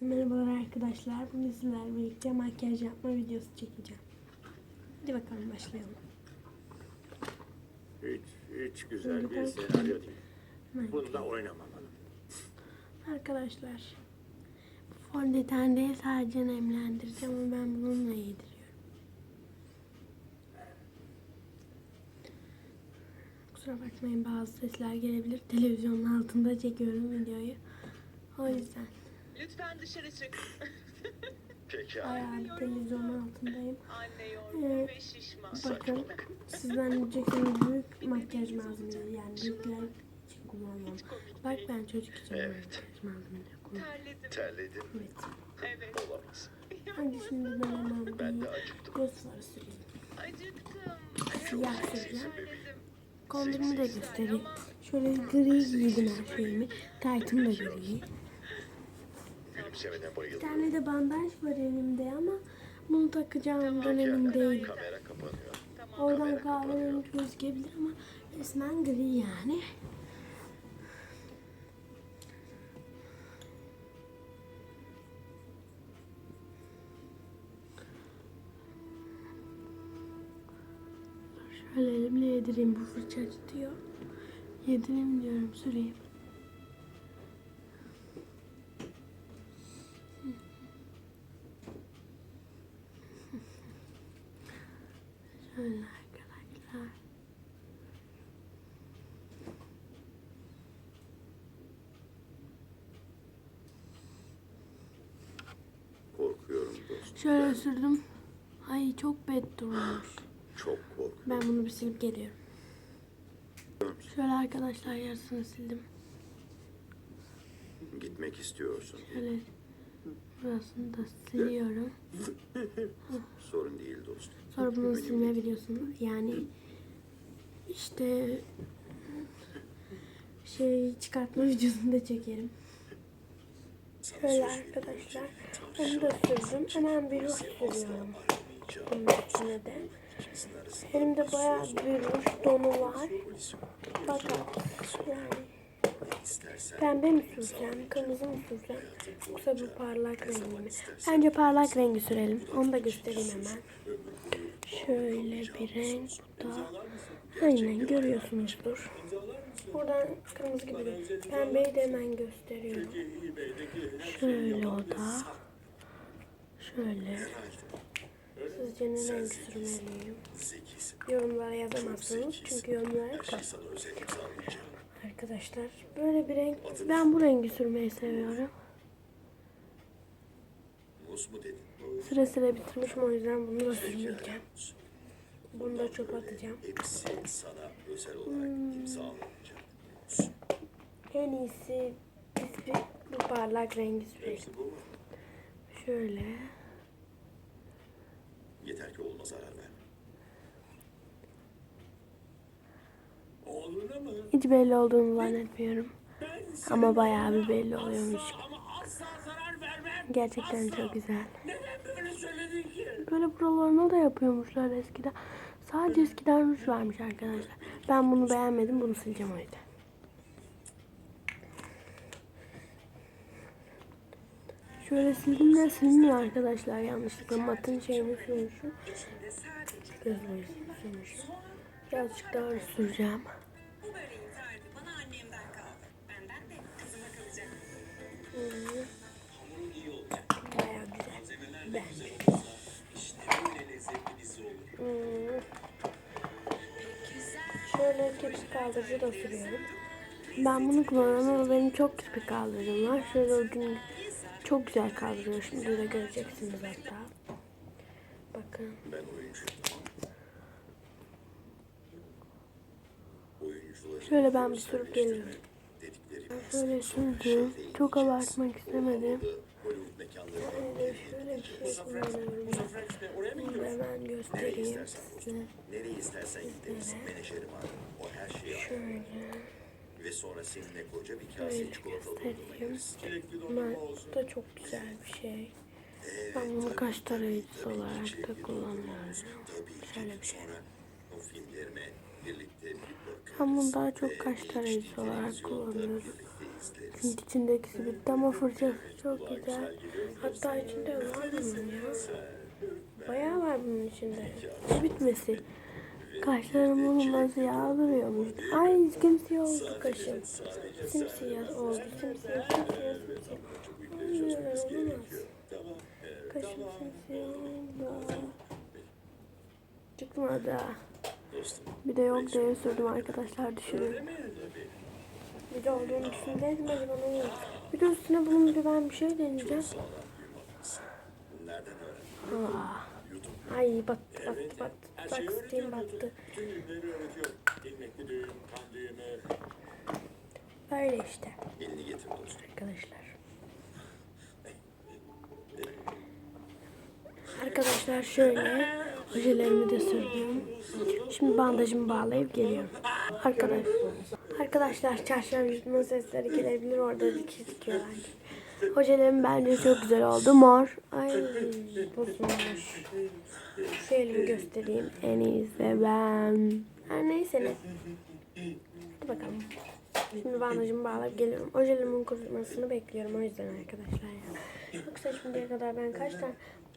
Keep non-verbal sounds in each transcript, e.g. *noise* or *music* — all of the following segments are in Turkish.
Merhabalar arkadaşlar. Bugün sizlerle birlikte makyaj yapma videosu çekeceğim. Hadi bakalım başlayalım. Hiç, hiç güzel bir senaryo değil. Bunda oynamamalı. Arkadaşlar bu fondöten değil sadece nemlendireceğim ama ben bununla yediriyorum. Kusura bakmayın bazı sesler gelebilir. Televizyonun altında çekiyorum videoyu. O yüzden Lütfen dışarı çık. *laughs* Peki bayağı televizyonun altındayım. Anne yorgun Evet. ve şişman. Bakın sizden diyeceksiniz büyük makyaj malzemeleri yani büyükler için kullanıyorum. Bak ben çocuk için Evet. makyaj malzemeleri kullanıyorum. Terledim. terledim. Evet. Evet. Olamaz. Hangisini ben hemen Ben de bir acıktım. göz farı süreyim. Acıktım. Siyah süreceğim. Kombinimi de göstereyim. Şöyle gri giydim her şeyimi. Taytım da gri. Gülümsemeden Bir bayıldım. tane de bandaj var elimde ama bunu takacağımdan emin Makyaj, değilim. Kamera kapanıyor. Tamam. Oradan kahverengi gözükebilir ama resmen gri yani. Şöyle elimle yedireyim bu fırça acıtıyor. Yedireyim diyorum süreyim. Şöyle arkadaşlar. Korkuyorum dostum. Şöyle sürdüm. Ay çok bed durmuş. Çok korkuyorum. Ben bunu bir silip geliyorum. Şöyle arkadaşlar yarısını sildim. Gitmek istiyorsun. Şöyle burasını da siliyorum. *laughs* Sorun değil dostum. Sonra bunu Önemli silme videosunu yani işte şey çıkartma videosunu da çekerim. Şöyle arkadaşlar onu da sürdüm. Hemen bir ruj sürüyorum. Bunun üstüne de. Elimde bayağı bir ruj tonu var. Fakat yani pembe mi süreceğim, kırmızı mı süreceğim yoksa bu parlak rengi mi? Bence parlak rengi sürelim. Onu da göstereyim hemen. Şöyle bir renk. Bu da aynen görüyorsunuzdur. Buradan kırmızı gibi. Pembeyi de hemen gösteriyorum. Şöyle o da. Şöyle. Sizce ne renk sürmeliyim? Yorumlara yazamazsınız çünkü imzalayacağım. Arkadaşlar böyle bir renk. Ben bu rengi sürmeyi seviyorum. Sıra sıra bitirmişim o yüzden bunu da sürmeyeceğim. Bunu da çöpe atacağım. Hepsi sana özel olarak imzalanacak. En iyisi biz bir bu parlak rengi sürelim. Şöyle. Yeter ki olma zarar ver. Oğluna mı? Hiç belli olduğunu zannetmiyorum. Ama bayağı bir belli oluyormuş. Gerçekten çok güzel. Neden söyledin ki? Böyle buralarına da yapıyormuşlar eskiden. Sadece eskiden ruj varmış arkadaşlar. Ben bunu beğenmedim. Bunu sileceğim o yüzden. Şöyle sildim de silmiyor arkadaşlar yanlışlıkla. Matın şeyini sürmüşüm. Göz boyasını sürmüşüm. Birazcık daha süreceğim. Hmm. Şöyle kirpik kaldırıcı da. Ben bunu kullanıyorum ama benim çok kirpik kaldırıcım var. Şöyle ucunu çok güzel kaldırıyor. Şimdi de göreceksiniz hatta. Bakın. Ben Şöyle ben bir sürüp geliyorum. Ben şöyle sürdüm. Çok abartmak istemedim. Şöyle şöyle bir şey kullanıyorum. Hemen göstereyim size. Nereye istersen gideriz. Menajerim var. O her şeyi. Şöyle. Ve sonra seninle koca bir kase yeriz. Çilekli Bunlar da çok güzel bir şey. Ben bunu kaş tarayıcısı olarak da kullanıyorum. Şöyle bir şey. o filmlerine birlikte bir. Ben bunu daha çok kaş tarayıcısı olarak birlikte Çünkü içindekisi bitti ama fırçası çok güzel. Hatta içinde var bunun ya. Bayağı var bunun içinde. Ne bitmesi? Kaşlarım bunu nasıl yağdırıyormuş. Ay simsiyah oldu kaşım. Simsiyah oldu. Simsiyah, simsiyah, simsiyah. Hayır, olamaz. Kaşım simsiyah oldu. Çıkmadı. Bir de yok diye sürdüm arkadaşlar düşünün. Bir de olduğunu acaba ne olur? Bir de üstüne bunun bir ben bir şey deneyeceğim. Ah. Ay battı battı battı. Bak Steam battı. Böyle işte Elini getir dostum. arkadaşlar. Arkadaşlar şöyle ojelerimi de sürdüm. Şimdi bandajımı bağlayıp geliyorum. Arkadaş, arkadaşlar çarşaf yüzüme sesleri gelebilir. Orada dikiş dikiyorlar. Hocelerim bence çok güzel oldu. Mor. Ay bozulmuş. Elimi göstereyim. En iyisi ben. Her neyse ne. Hadi bakalım. Şimdi bandajımı bağlayıp geliyorum. Ojelerimin kurumasını bekliyorum o yüzden arkadaşlar ya. Yoksa şimdiye kadar ben kaç tane...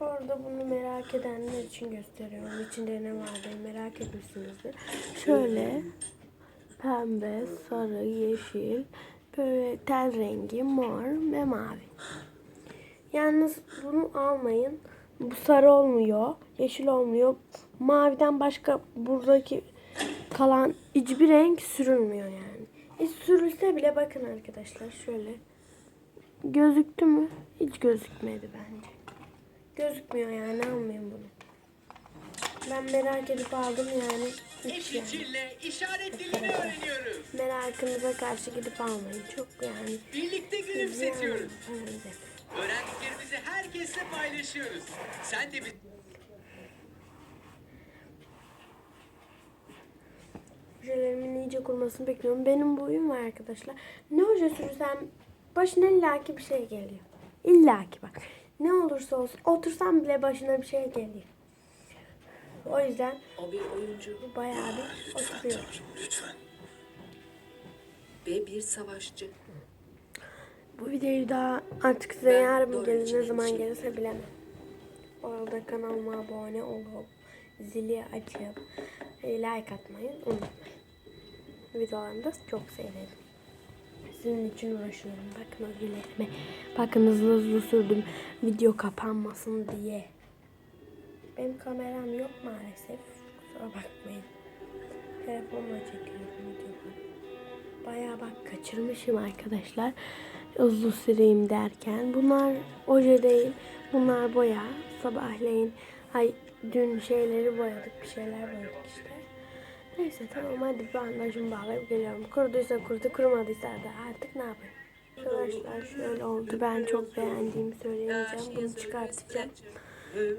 Bu arada bunu merak edenler için gösteriyorum. İçinde ne var diye merak etmişsinizdir. Şöyle pembe, sarı, yeşil, böyle tel rengi, mor ve mavi. Yalnız bunu almayın. Bu sarı olmuyor, yeşil olmuyor. Maviden başka buradaki kalan hiçbir renk sürülmüyor yani. Hiç sürülse bile bakın arkadaşlar şöyle. Gözüktü mü? Hiç gözükmedi bence. Gözükmüyor yani almayın bunu. Ben merak edip aldım yani. Yani. Eşitinle işaret dilini öğreniyoruz. Merakınıza karşı gidip almayın. Çok yani. Birlikte gülümsetiyoruz. Evet. Öğrendiklerimizi herkesle paylaşıyoruz. Sen de bir Ojelerimin iyice kurumasını bekliyorum. Benim boyum var arkadaşlar. Ne oje sürsem başına illaki bir şey geliyor. İllaki bak. Ne olursa olsun otursam bile başına bir şey geliyor. O yüzden O bir oyuncu bayağı bir oturuyor. Lütfen. ve bir savaşçı. Bu videoyu daha artık size yarın mı gelir ne zaman gelirse bilemem. Orada kanalıma abone olup zili açıp e, like atmayı unutmayın. Videolarımı da çok severim. Sizin için uğraşıyorum. Bakın o. Bakın hızlı hızlı sürdüm. Video kapanmasın diye. Benim kameram yok maalesef. Kusura bakmayın. Telefonla çekiyorum videoları. Bayağı bak kaçırmışım arkadaşlar. Hızlı süreyim derken. Bunlar oje değil. Bunlar boya. Sabahleyin ay dün şeyleri boyadık. Bir şeyler boyadık işte. Neyse tamam hadi bandajımı bağlayıp geliyorum. Kuruduysa kurudu, kurumadıysa da artık ne yapayım? Arkadaşlar şöyle oldu. Ben çok beğendiğimi söyleyemeyeceğim. Bunu çıkartacağım.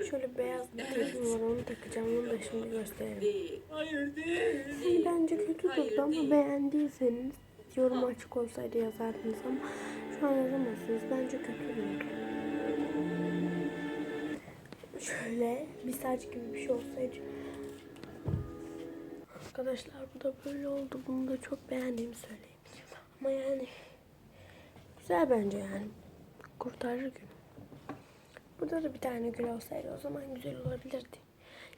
Şöyle beyaz bir tacım var onu takacağım. Onu da şimdi gösterelim. Değil. Hayır değil. Yani bence kötü durdu ama beğendiyseniz yorum açık olsaydı yazardınız ama şu an yazamazsınız. Bence kötü durdu. Şöyle bir saç gibi bir şey olsaydı. Arkadaşlar bu da böyle oldu. Bunu da çok beğendiğimi söyleyemeyeceğim. Ama yani güzel bence yani. Kurtarır gün. Burada da bir tane gül olsaydı o zaman güzel olabilirdi.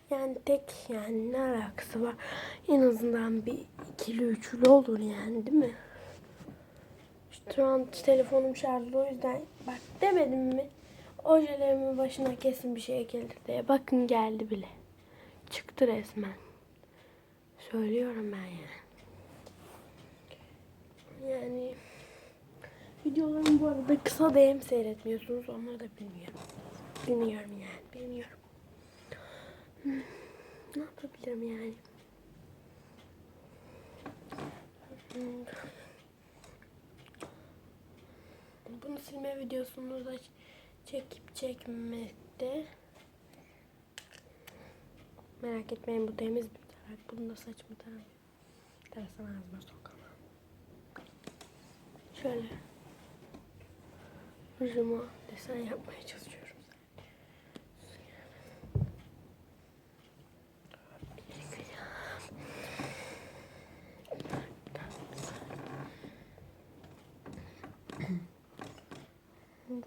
Yani tek yani ne alakası var? En azından bir ikili üçlü olur yani değil mi? Şu an telefonum şarjlı o yüzden bak demedim mi? Ojelerimin başına kesin bir şey gelir diye. Bakın geldi bile. Çıktı resmen. Söylüyorum ben yani. Yani videolarımı bu arada kısa DM seyretmiyorsunuz. Onları da bilmiyorum. Bilmiyorum yani. Bilmiyorum. Hmm, Ne yapabilirim yani? Hmm. Bunu silme videosunu da çekip çekmekte. Merak etmeyin bu temiz bir tarak. Bunu da saçma tarak. Tersen ağzıma sokamam. Şöyle. Rujuma desen yapmaya çalışıyorum.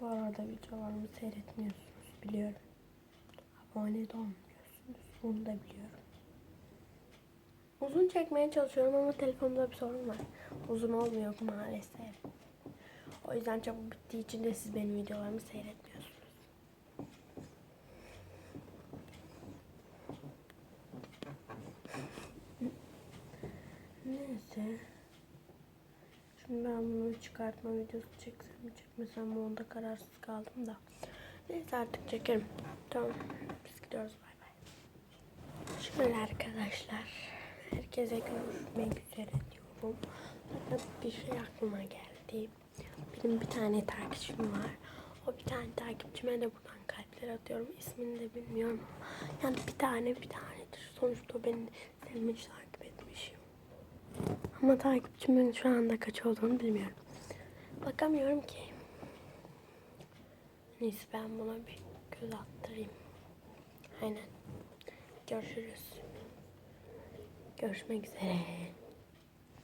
Bu arada videolarımı seyretmiyorsunuz biliyorum. Abone de olmuyorsunuz. Bunu da biliyorum. Uzun çekmeye çalışıyorum ama telefonumda bir sorun var. Uzun olmuyor maalesef. O yüzden çabuk bittiği için de siz benim videolarımı seyretmiyorsunuz. Neyse. Şimdi ben bunu çıkartma videosu çeksem mi çekmesem onda kararsız kaldım da. Neyse artık çekerim. Tamam. Biz gidiyoruz bay bay. Şöyle arkadaşlar. Herkese görüşmek üzere diyorum. Fakat bir şey aklıma geldi. Benim bir tane takipçim var. O bir tane takipçime de buradan kalpler atıyorum. İsmini de bilmiyorum. Yani bir tane bir tanedir. Sonuçta o beni sevmiş. Ama takipçimin şu anda kaç olduğunu bilmiyorum. Bakamıyorum ki. Neyse ben buna bir göz attırayım. Aynen. Görüşürüz. Görüşmek üzere.